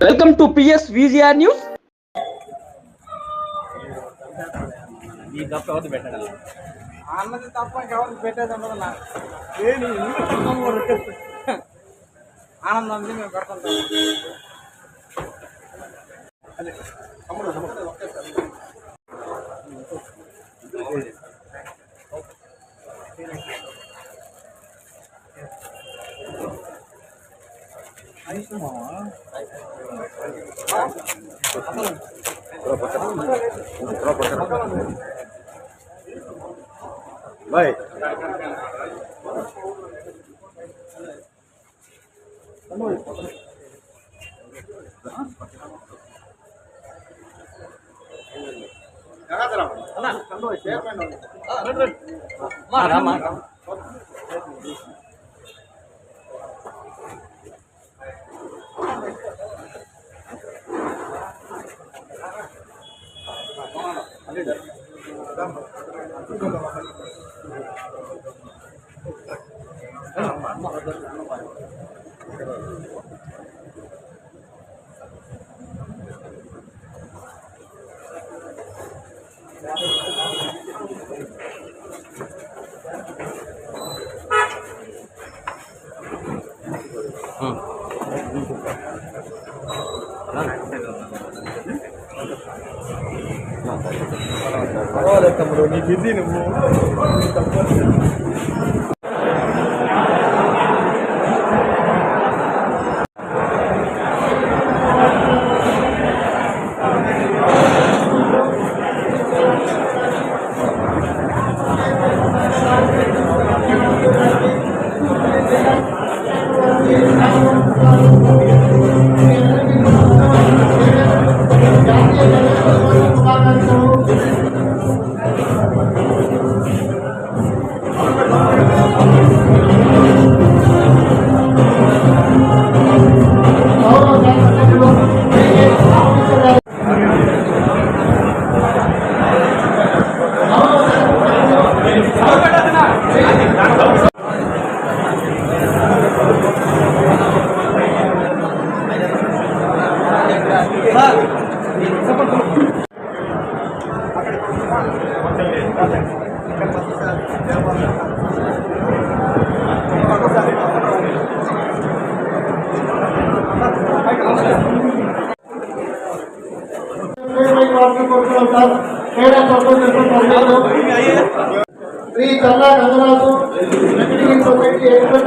Welcome to PS VGR News. ಅನ್ನದ ತಪ್ಪ ಯಾವ್ದು ಭೇಟಿಯಾದ ಅನ್ನೋದಲ್ಲ ಏನು ಆನಂದ ನಂದಿ ನೀವು ಬರ್ಕೊಂತ ಆಯ್ತು ಮಾವ ಆಯ್ತು ఎవరు పెట్టాలి అన్నది తప్ప ఇంకెవరికి పెట్టేది ఉండదు నా ఏంటి ఇందులో సుఖం కూడా ఉంటుంది. ఆనందం ఉంది మేము పెడతాం బాయ్ తమ్ముడు నీ బిజీ నువ్వు. తప్ప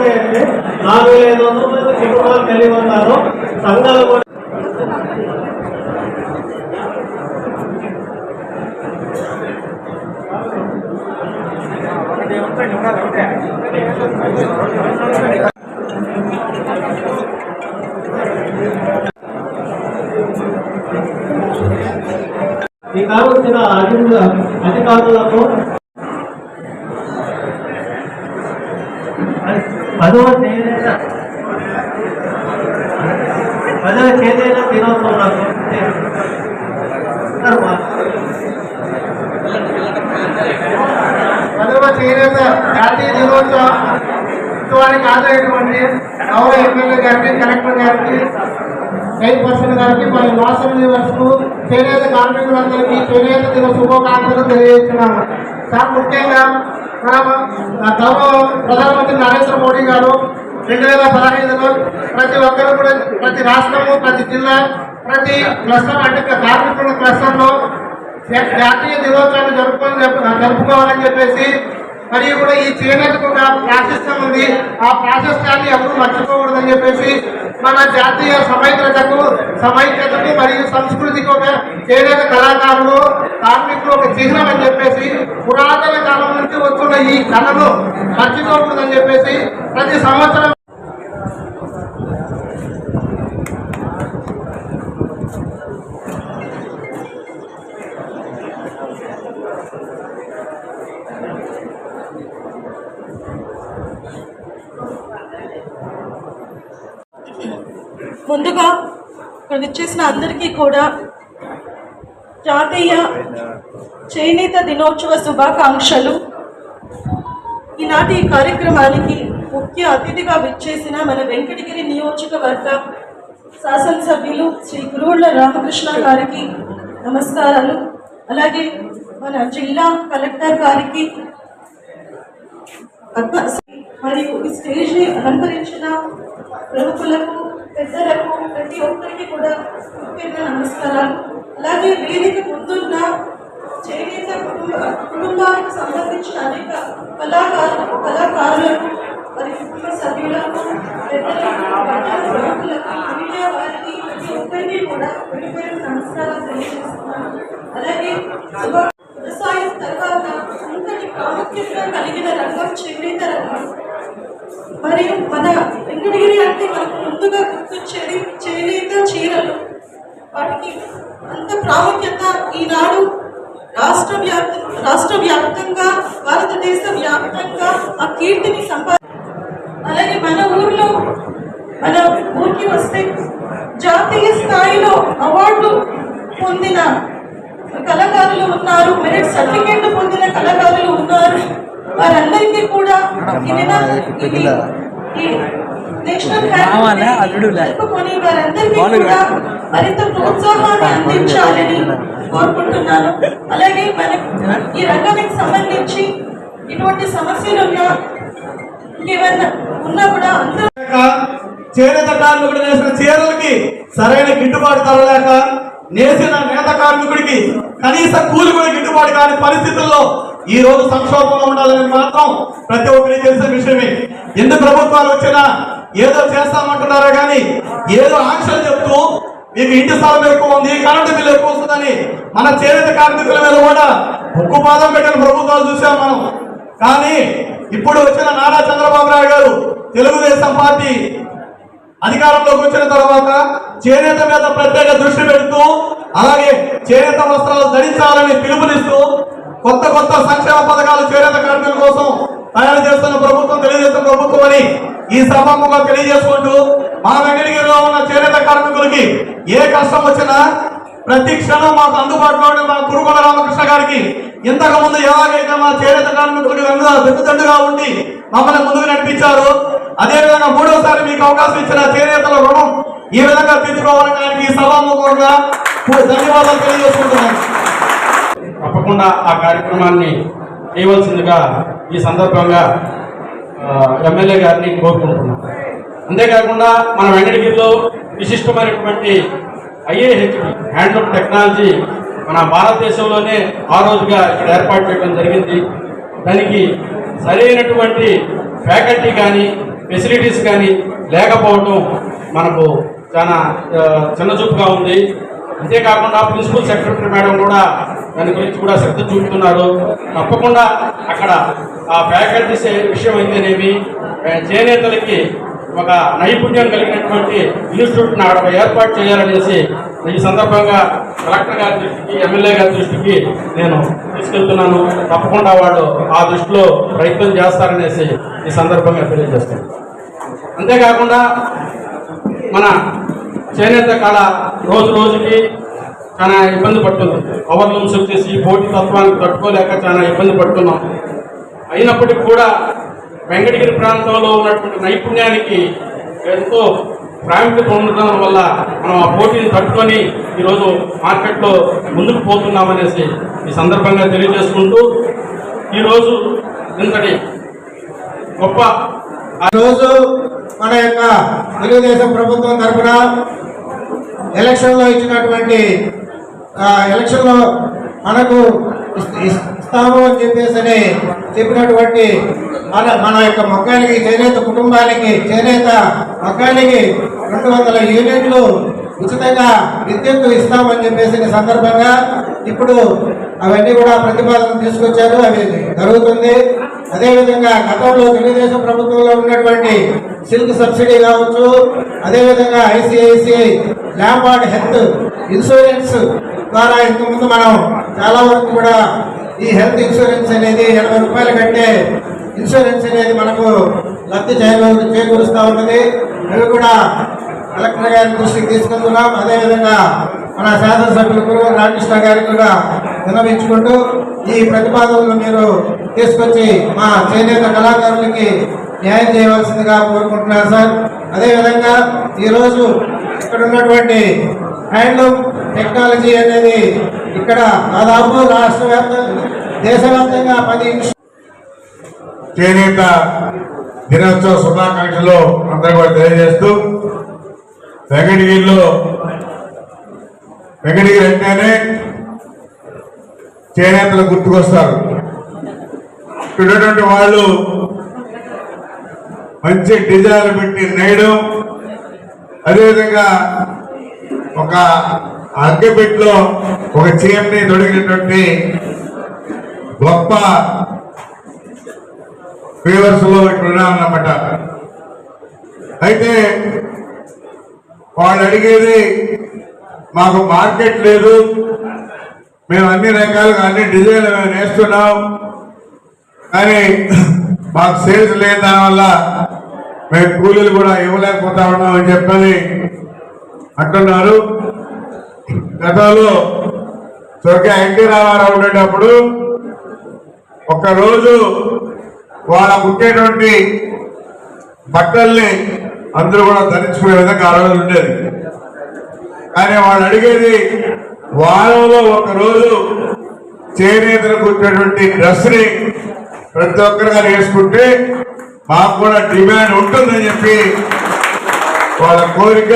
వేల నాలుగు వేల ఐదు వందల మంది కుటుంబాలు కలిగి ఉన్నారు సంఘాలు కూడా ఈ కావలసిన అధిక అధికారులకు పదవ తేదీన పదవ తేదీన దినోత్సవం నాకు పదవ చేనేత జాతీయ దినోత్సవానికి హాజరైనటువంటి గౌరవ ఎమ్మెల్యే గారికి కలెక్టర్ గారికి చైర్ పర్సన్ గారికి మరి వాసన యూనివర్సిటీ చేనేత కార్మికులందరికీ చేనేత దిన శుభాకాంక్షలు తెలియజేస్తున్నాను. సార్ ముఖ్యంగా మన గౌరవ ప్రధానమంత్రి నరేంద్ర మోడీ గారు రెండు వేల పదహైదులో ప్రతి ఒక్కరు కూడా ప్రతి రాష్ట్రము ప్రతి జిల్లా ప్రతి క్లస్టర్ అంటే కార్మికుల క్లస్టర్లో జాతీయ దినోత్సవాన్ని జరుపుకొని జరుపుకోవాలని చెప్పేసి మరియు కూడా ఈ చేనేతకు ఒక ప్రాశస్త్యం ఉంది. ఆ ప్రాశస్త్యాన్ని ఎవరు మర్చిపోకూడదని చెప్పేసి మన జాతీయ సమైక్యతకు సమైక్యతకు మరియు సంస్కృతికి ఒక చేనేత కళాకారులు కార్మికులు ఒక చిహ్నం అని చెప్పేసి పురాతన కాలం నుంచి వస్తున్న ఈ కళను మర్చిపోకూడదని చెప్పేసి ప్రతి సంవత్సరం ముందుగా ఇక్కడ విచ్చేసిన అందరికీ కూడా జాతీయ చేనేత దినోత్సవ శుభాకాంక్షలు. ఈనాటి ఈ కార్యక్రమానికి ముఖ్య అతిథిగా విచ్చేసిన మన వెంకటగిరి నియోజకవర్గ శాసనసభ్యులు శ్రీ గురువుల రామకృష్ణ గారికి నమస్కారాలు. అలాగే మన జిల్లా కలెక్టర్ గారికి మరియు ఈ స్టేజ్ని అలంకరించిన ప్రముఖులకు పెద్దలకు ప్రతి ఒక్కరికి కూడా ముఖ్యంగా నమస్కారాలు. అలాగే వేదిక ముందున్న చేనేత కుటుంబ కుటుంబానికి సంబంధించిన అనేక కళాకారులు కళాకారులకు మరి కుటుంబ సభ్యులకు పెద్దలకు ప్రముఖులకు మీడియా వారికి ప్రతి ఒక్కరికి కూడా విడిపోయిన నమస్కారాలు తెలియజేస్తున్నాను. అలాగే వ్యవసాయం తర్వాత అంతటి ప్రాముఖ్యత కలిగిన రంగం చేనేత రంగం. మరియు మన వెంకటగిరి అంటే మనకు ముందుగా గుర్తొచ్చేది చేనేత చీరలు. వాటికి అంత ప్రాముఖ్యత ఈనాడు రాష్ట్ర వ్యాప్త రాష్ట్ర వ్యాప్తంగా భారతదేశ వ్యాప్తంగా ఆ కీర్తిని సంపా అలాగే మన ఊర్లో మన ఊరికి వస్తే జాతీయ స్థాయిలో అవార్డు పొందిన కళాకారులు ఉన్నారు మెరిట్ సర్టిఫికేట్ పొందిన కళాకారులు ఉన్నారు. వారందరికీ కూడా నేషనల్ వారందరికీ కూడా మరింత ప్రోత్సాహాన్ని అందించాలని కోరుకుంటున్నాను. అలాగే మన ఈ రంగానికి సంబంధించి ఇటువంటి సమస్యలు ఉన్నా కూడా అందరూ చేనేత కార్మికుడు నేసిన చీరలకి సరైన గిట్టుబాటు ధర లేక నేసిన నేత కార్మికుడికి కనీస కూలి కూడా గిట్టుబాటు కాని పరిస్థితుల్లో ఈ రోజు సంక్షోభంలో ఉండాలని మాత్రం ప్రతి ఒక్కరికి తెలిసిన విషయమే. ఎన్ని ప్రభుత్వాలు వచ్చినా ఏదో చేస్తామంటున్నారా కానీ ఏదో ఆంక్షలు చెప్తూ మీకు ఇంటి స్థలం ఎక్కువ ఉంది కరెంటు బిల్లు ఎక్కువ వస్తుందని మన చేనేత కార్మికుల మీద కూడా ఉక్కు పాదం పెట్టిన ప్రభుత్వాలు చూసాం మనం. కానీ ఇప్పుడు వచ్చిన నారా చంద్రబాబు నాయుడు గారు తెలుగుదేశం పార్టీ అధికారంలోకి వచ్చిన తర్వాత చేనేత మీద ప్రత్యేక దృష్టి పెడుతూ అలాగే చేనేత వస్త్రాలు ధరించాలని పిలుపునిస్తూ కొత్త కొత్త సంక్షేమ పథకాలు చేనేత కార్మికుల కోసం తయారు చేస్తున్న ప్రభుత్వం తెలియజేస్తున్న ప్రభుత్వం అని ఈ సభముగా తెలియజేసుకుంటూ మా వెంకటగిరిలో ఉన్న చేనేత కార్మికులకి ఏ కష్టం వచ్చినా ప్రతి క్షణం మాకు అందుబాటులో ఉండే మా కురుకొండ రామకృష్ణ గారికి ఇంతకు ముందు ఎలాగైతే మా చేనేత కార్మికులకి వెన్నుగా దిద్దుదండుగా ఉండి మమ్మల్ని ముందుకు నడిపించారు అదేవిధంగా మూడోసారి మీకు అవకాశం ఇచ్చిన చేనేతల రుణం ఈ విధంగా తీర్చుకోవాలని ఆయనకి సభాముఖంగా ధన్యవాదాలు తెలియజేసుకుంటున్నాను. తప్పకుండా ఆ కార్యక్రమాన్ని చేయవలసిందిగా ఈ సందర్భంగా ఎమ్మెల్యే గారిని కోరుకుంటున్నాం అంతేకాకుండా మన వెంకటగిరిలో విశిష్టమైనటువంటి ఐఏహెచ్ హ్యాండ్లూమ్ టెక్నాలజీ మన భారతదేశంలోనే ఆ రోజుగా ఇక్కడ ఏర్పాటు చేయడం జరిగింది. దానికి సరైనటువంటి ఫ్యాకల్టీ కానీ ఫెసిలిటీస్ కానీ లేకపోవటం మనకు చాలా చిన్నచూపుగా ఉంది. అంతేకాకుండా ప్రిన్సిపల్ సెక్రటరీ మేడం కూడా దాని గురించి కూడా శ్రద్ధ చూపుతున్నారు. తప్పకుండా అక్కడ ఆ ఫ్యాకల్టీస్ విషయం అయితేనేమి చేనేతలకి ఒక నైపుణ్యం కలిగినటువంటి ఇన్స్టిట్యూట్ని అక్కడ ఏర్పాటు చేయాలనేసి ఈ సందర్భంగా కలెక్టర్ గారి దృష్టికి ఎమ్మెల్యే గారి దృష్టికి నేను తీసుకెళ్తున్నాను. తప్పకుండా వాళ్ళు ఆ దృష్టిలో ప్రయత్నం చేస్తారనేసి ఈ సందర్భంగా తెలియజేస్తాను అంతేకాకుండా మన చేనేత కళ రోజు రోజుకి చాలా ఇబ్బంది పడుతుంది. ఓవర్లూమ్స్ వచ్చేసి పోటీ తత్వానికి తట్టుకోలేక చాలా ఇబ్బంది పడుతున్నాం. అయినప్పటికీ కూడా వెంకటగిరి ప్రాంతంలో ఉన్నటువంటి నైపుణ్యానికి ఎంతో ప్రాముఖ్యత ఉండడం వల్ల మనం ఆ పోటీని తట్టుకొని ఈరోజు మార్కెట్లో ముందుకు పోతున్నామనేసి ఈ సందర్భంగా తెలియజేసుకుంటూ ఈరోజు ఇంతటి గొప్ప రోజు మన యొక్క తెలుగుదేశం ప్రభుత్వం తరఫున ఎలక్షన్లో ఇచ్చినటువంటి ఎలక్షన్లో మనకు ఇస్తాము అని చెప్పేసి చెప్పినటువంటి మన మన యొక్క మొక్కలకి చేనేత కుటుంబానికి చేనేత మొక్కలకి రెండు వందల యూనిట్లు ఉచితంగా విద్యుత్ ఇస్తామని చెప్పేసిన సందర్భంగా ఇప్పుడు అవన్నీ కూడా ప్రతిపాదన తీసుకొచ్చారు. అవి జరుగుతుంది. అదేవిధంగా గతంలో తెలుగుదేశం ప్రభుత్వంలో ఉన్నటువంటి సిల్క్ సబ్సిడీ కావచ్చు అదేవిధంగా ఐసిఐసిఐ ల్యాంబార్డ్ హెల్త్ ఇన్సూరెన్స్ ద్వారా ఇంతకుముందు మనం చాలా వరకు కూడా ఈ హెల్త్ ఇన్సూరెన్స్ అనేది ఎనభై రూపాయల కంటే ఇన్సూరెన్స్ అనేది మనకు లబ్ధి చేకూరు చేకూరుస్తూ ఉన్నది మేము కూడా కలెక్టర్ గారి దృష్టికి తీసుకెళ్తున్నాం అదేవిధంగా మన శాసనసభ్యులు గురువు రామకృష్ణ గారికి కూడా విన్నవించుకుంటూ ఈ ప్రతిపాదనలు మీరు తీసుకొచ్చి మా చేనేత కళాకారులకి న్యాయం చేయవలసిందిగా కోరుకుంటున్నాను సార్. అదేవిధంగా ఈరోజు ఇక్కడ ఉన్నటువంటి హ్యాండ్లూమ్ టెక్నాలజీ అనేది ఇక్కడ దాదాపు రాష్ట్ర వ్యాప్తంగా దేశవ్యాప్తంగా పది చేనేత దినోత్సవ శుభాకాంక్షలు అందరూ కూడా తెలియజేస్తూ వెంకటగిరిలో వెంకటగిరి అంటేనే చేనేతలు గుర్తుకొస్తారు. ఇక్కడ వాళ్ళు మంచి డిజైన్లు పెట్టి నేయడం అదేవిధంగా ఒక అగ్గపెట్లో ఒక చీరని తొడిగినటువంటి గొప్ప ఫీవర్స్లో ఇక్కడ ఉన్నామన్నమాట అయితే వాళ్ళు అడిగేది మాకు మార్కెట్ లేదు మేము అన్ని రకాలుగా అన్ని డిజైన్లు మేము నేస్తున్నాం కానీ మాకు సేల్స్ లేని దానివల్ల మేము కూలీలు కూడా ఇవ్వలేకపోతా ఉన్నాం అని చెప్పని అంటున్నారు. గతంలో స్వర్గీయ ఎన్టీ రామారావు ఉండేటప్పుడు ఒకరోజు వాళ్ళ కుట్టేటువంటి బట్టల్ని అందరూ కూడా ధరించుకునే విధంగా ఆ రోజు ఉండేది. కానీ వాళ్ళు అడిగేది వారంలో ఒక రోజు చేనేతలు కుట్టేటువంటి డ్రెస్ని ప్రతి ఒక్కరుగా వేసుకుంటే మాకు కూడా డిమాండ్ ఉంటుందని చెప్పి వాళ్ళ కోరిక.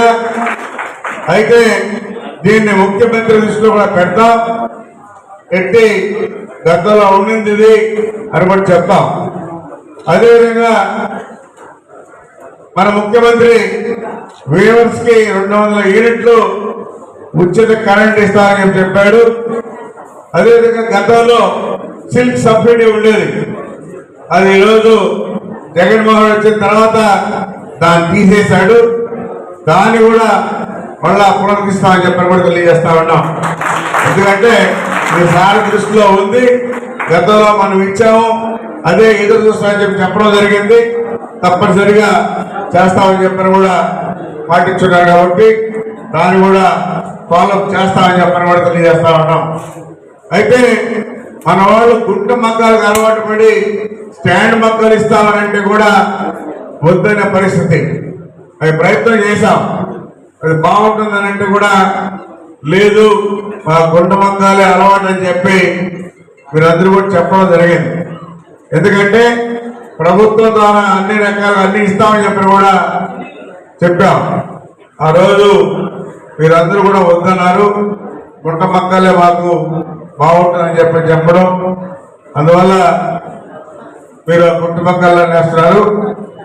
అయితే దీన్ని ముఖ్యమంత్రి దృష్టిలో కూడా పెడతాం. పెట్టి గతంలో ఉండింది ఇది అని కూడా చెప్తాం. అదేవిధంగా మన ముఖ్యమంత్రి వేవర్స్కి రెండు వందల యూనిట్లు ఉచిత కరెంట్ ఇస్తారని చెప్పాడు. అదేవిధంగా గతంలో సిల్క్ సబ్సిడీ ఉండేది. అది ఈరోజు జగన్మోహన్ వచ్చిన తర్వాత దాన్ని తీసేశాడు. దాన్ని కూడా మళ్ళా పునరుద్ధరిస్తామని చెప్పని కూడా తెలియజేస్తా ఉన్నాం. ఎందుకంటే ఇది సార్ దృష్టిలో ఉంది. గతంలో మనం ఇచ్చాము. అదే ఎదురు చూస్తామని చెప్పి చెప్పడం జరిగింది. తప్పనిసరిగా చేస్తామని చెప్పని కూడా పాటించున్నారు కాబట్టి దాన్ని కూడా ఫాలో చేస్తామని చెప్పని కూడా తెలియజేస్తా ఉన్నాం. అయితే మన వాళ్ళు గుంట మగ్గాలకు అలవాటు పడి స్టాండ్ మగ్గాలు ఇస్తామనంటే కూడా వద్దనే పరిస్థితి. అది ప్రయత్నం చేశాం. అది బాగుంటుందని అంటే కూడా లేదు మా గుంట మగ్గాలే అలవాటు అని చెప్పి మీరందరూ కూడా చెప్పడం జరిగింది. ఎందుకంటే ప్రభుత్వం ద్వారా అన్ని రకాలు అన్ని ఇస్తామని చెప్పి కూడా చెప్పాం. ఆ రోజు మీరందరూ కూడా వద్దన్నారు. గుంట మక్కలే మాకు బాగుంటుందని చెప్పి చెప్పడం. అందువల్ల మీరు గుంట మక్కల్లో వేస్తున్నారు.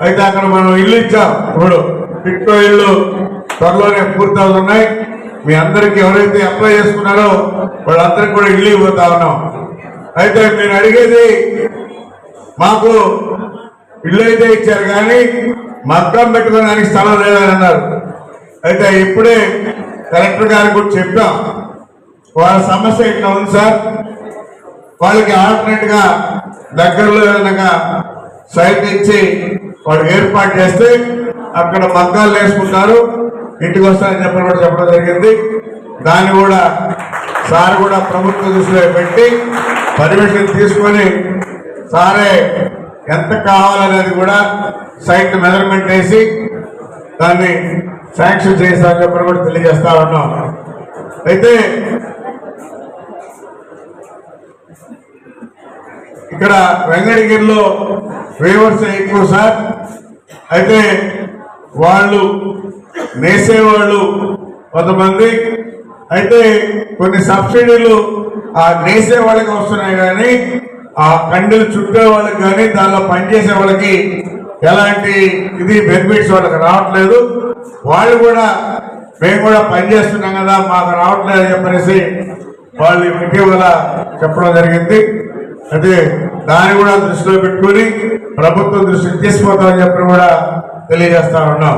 అయితే అక్కడ మనం ఇల్లు ఇచ్చాం. ఇప్పుడు టిక్కో ఇల్లు త్వరలోనే పూర్తవుతున్నాయి. మీ అందరికి ఎవరైతే అప్లై చేసుకున్నారో వాళ్ళందరికి కూడా ఇల్లు ఇవ్వతా ఉన్నాం. అయితే మీరు అడిగేది మాకు ఇల్లు అయితే ఇచ్చారు కానీ మగ్గం పెట్టుకోవడానికి స్థలం లేదని అన్నారు అయితే ఇప్పుడే కలెక్టర్ గారికి కూడా చెప్పాం. వాళ్ళ సమస్య ఇట్లా ఉంది సార్? వాళ్ళకి ఆల్టర్నేట్గా దగ్గరలో ఏదైనా సైట్ ఇచ్చి వాళ్ళకి ఏర్పాటు చేస్తే అక్కడ మగ్గాలు వేసుకుంటారు. ఇంటికి వస్తారని చెప్పడం కూడా చెప్పడం జరిగింది. దాన్ని కూడా సార్ కూడా ప్రభుత్వ దృష్టిలో పెట్టి పర్మిషన్ తీసుకొని సారే ఎంత కావాలనేది కూడా సైట్ మెజర్మెంట్ వేసి దాన్ని శాంక్షన్ చేశారని చెప్పని కూడా తెలియజేస్తా ఉన్నాం. అయితే ఇక్కడ వెంకటగిరిలో వేవర్స్ ఎక్కువ సార్. అయితే వాళ్ళు నేసేవాళ్ళు కొంతమంది. అయితే కొన్ని సబ్సిడీలు ఆ నేసే వాళ్ళకి వస్తున్నాయి కానీ ఆ కండలు చుట్టే వాళ్ళకి కానీ దానిలో పనిచేసే వాళ్ళకి ఎలాంటి ఇది బెనిఫిట్స్ వాళ్ళకి రావట్లేదు. వాళ్ళు కూడా మేము కూడా పనిచేస్తున్నాం కదా మాకు రావట్లేదు అని చెప్పనేసి వాళ్ళు ఇటీవల చెప్పడం జరిగింది. అయితే దాన్ని కూడా దృష్టిలో పెట్టుకుని ప్రభుత్వం దృష్టికి తీసుకుపోతామని చెప్పి కూడా తెలియజేస్తా ఉన్నాం.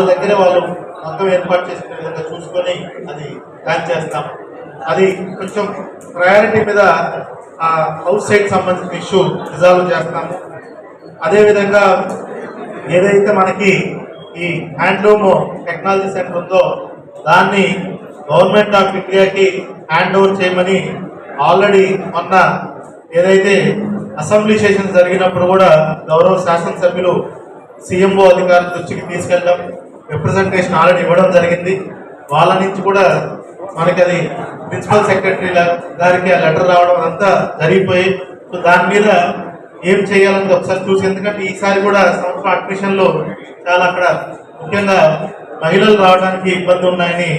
వాళ్ళ దగ్గర వాళ్ళు మొత్తం ఏర్పాటు చేసిన విధంగా చూసుకొని అది ప్లాన్ చేస్తాం. అది కొంచెం ప్రయారిటీ మీద ఆ హౌస్ సైడ్ సంబంధించిన ఇష్యూ రిజాల్వ్ చేస్తాము. అదేవిధంగా ఏదైతే మనకి ఈ హ్యాండ్లూమ్ టెక్నాలజీ సెంటర్ ఉందో దాన్ని గవర్నమెంట్ ఆఫ్ ఇండియాకి హ్యాండ్ ఓవర్ చేయమని ఆల్రెడీ మొన్న ఏదైతే అసెంబ్లీ సెషన్ జరిగినప్పుడు కూడా గౌరవ శాసనసభ్యులు సీఎంఓ అధికారుల దృష్టికి తీసుకెళ్ళడం రిప్రజెంటేషన్ ఆల్రెడీ ఇవ్వడం జరిగింది. వాళ్ళ నుంచి కూడా మనకి అది ప్రిన్సిపల్ సెక్రటరీ గారికి ఆ లెటర్ రావడం అంతా జరిగిపోయి సో దాని మీద ఏం చేయాలని ఒకసారి చూసి ఎందుకంటే ఈసారి కూడా సంవత్సరం అడ్మిషన్లో చాలా అక్కడ ముఖ్యంగా మహిళలు రావడానికి ఇబ్బంది ఉన్నాయని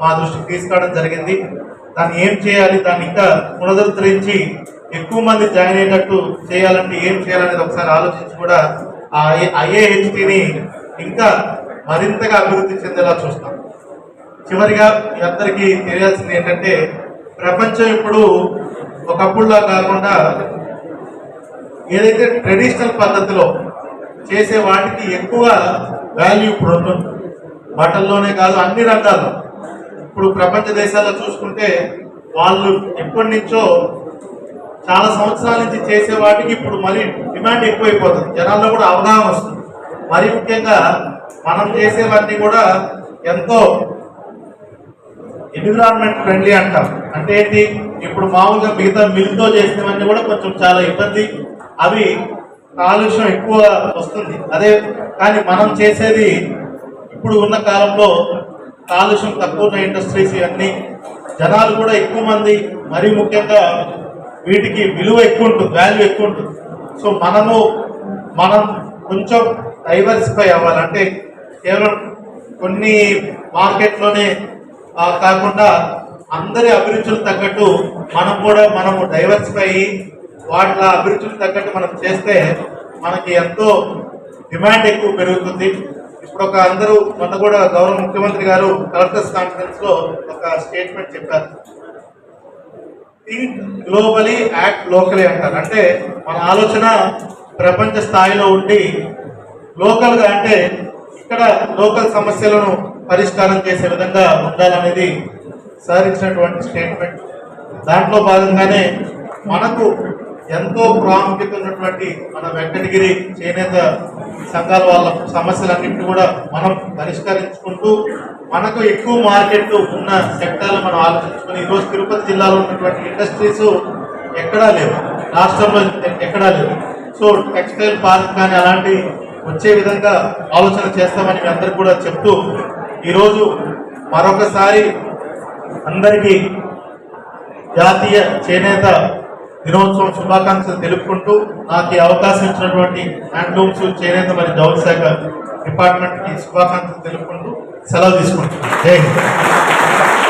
మా దృష్టికి తీసుకురావడం జరిగింది. దాన్ని ఏం చేయాలి దాన్ని ఇంకా పునరుద్ధరించి ఎక్కువ మంది జాయిన్ అయ్యేటట్టు చేయాలంటే ఏం చేయాలనేది ఒకసారి ఆలోచించి కూడా ఆ ఐఏహెచ్టిని ఇంకా మరింతగా అభివృద్ధి చెందేలా చూస్తాం. చివరిగా మీ అందరికీ తెలియాల్సింది ఏంటంటే ప్రపంచం ఇప్పుడు ఒకప్పుడులా కాకుండా ఏదైతే ట్రెడిషనల్ పద్ధతిలో చేసే వాటికి ఎక్కువ వాల్యూ ఇప్పుడు ఉంటుంది. బట్టల్లోనే కాదు అన్ని రంగాల్లో. ఇప్పుడు ప్రపంచ దేశాల్లో చూసుకుంటే వాళ్ళు ఎప్పటి నుంచో చాలా సంవత్సరాల నుంచి చేసే వాటికి ఇప్పుడు మళ్ళీ డిమాండ్ ఎక్కువైపోతుంది. జనాల్లో కూడా అవగాహన వస్తుంది. మరి ముఖ్యంగా మనం చేసేవన్నీ కూడా ఎంతో ఎన్విరాన్మెంట్ ఫ్రెండ్లీ అంటాం. అంటే ఏంటి? ఇప్పుడు మామూలుగా మిగతా మిల్తో చేసినవన్నీ కూడా కొంచెం చాలా ఇబ్బంది. అవి కాలుష్యం ఎక్కువ వస్తుంది. అదే కానీ మనం చేసేది ఇప్పుడు ఉన్న కాలంలో కాలుష్యం తక్కువ ఉన్న ఇండస్ట్రీస్ ఇవన్నీ జనాలు కూడా ఎక్కువ మంది మరీ ముఖ్యంగా వీటికి విలువ ఎక్కువ ఉంటుంది వాల్యూ ఎక్కువ ఉంటుంది. సో మనము మనం కొంచెం డైవర్సిఫై అవ్వాలంటే కేవలం కొన్ని మార్కెట్లోనే కాకుండా అందరి అభిరుచులకు తగ్గట్టు మనం కూడా మనము డైవర్సిఫై అయ్యి వాటి అభిరుచులకు తగ్గట్టు మనం చేస్తే మనకి ఎంతో డిమాండ్ ఎక్కువ పెరుగుతుంది. ఇప్పుడు ఒక అందరూ మొన్న కూడా గౌరవ ముఖ్యమంత్రి గారు కలెక్టర్స్ కాన్ఫరెన్స్లో ఒక స్టేట్మెంట్ చెప్పారు. థింక్ గ్లోబలీ యాక్ట్ లోకలీ అంటారు. అంటే మన ఆలోచన ప్రపంచ స్థాయిలో ఉండి లోకల్గా అంటే ఇక్కడ లోకల్ సమస్యలను పరిష్కారం చేసే విధంగా ఉండాలనేది సార్ ఇచ్చినటువంటి స్టేట్మెంట్ దాంట్లో భాగంగానే మనకు ఎంతో ప్రాముఖ్యత ఉన్నటువంటి మన వెంకటగిరి చేనేత సంఘాల వాళ్ళ సమస్యలన్నింటినీ కూడా మనం పరిష్కరించుకుంటూ మనకు ఎక్కువ మార్కెట్ ఉన్న సెక్టార్లు మనం ఆలోచించుకుని ఈరోజు తిరుపతి జిల్లాలో ఉన్నటువంటి ఇండస్ట్రీస్ ఎక్కడా లేవు. రాష్ట్రంలో ఎక్కడా లేవు. సో టెక్స్టైల్ పార్క్ కానీ అలాంటి వచ్చే విధంగా ఆలోచన చేస్తామని మీ అందరికి కూడా చెప్తూ ఈరోజు మరొకసారి అందరికీ జాతీయ చేనేత దినోత్సవం శుభాకాంక్షలు తెలుపుకుంటూ నాకు ఈ అవకాశం ఇచ్చినటువంటి హ్యాండ్లూమ్స్ చేనేత మరియు జౌళి శాఖ డిపార్ట్మెంట్కి శుభాకాంక్షలు తెలుపుకుంటూ సెలవు తీసుకుంటున్నాను. జై హింద్.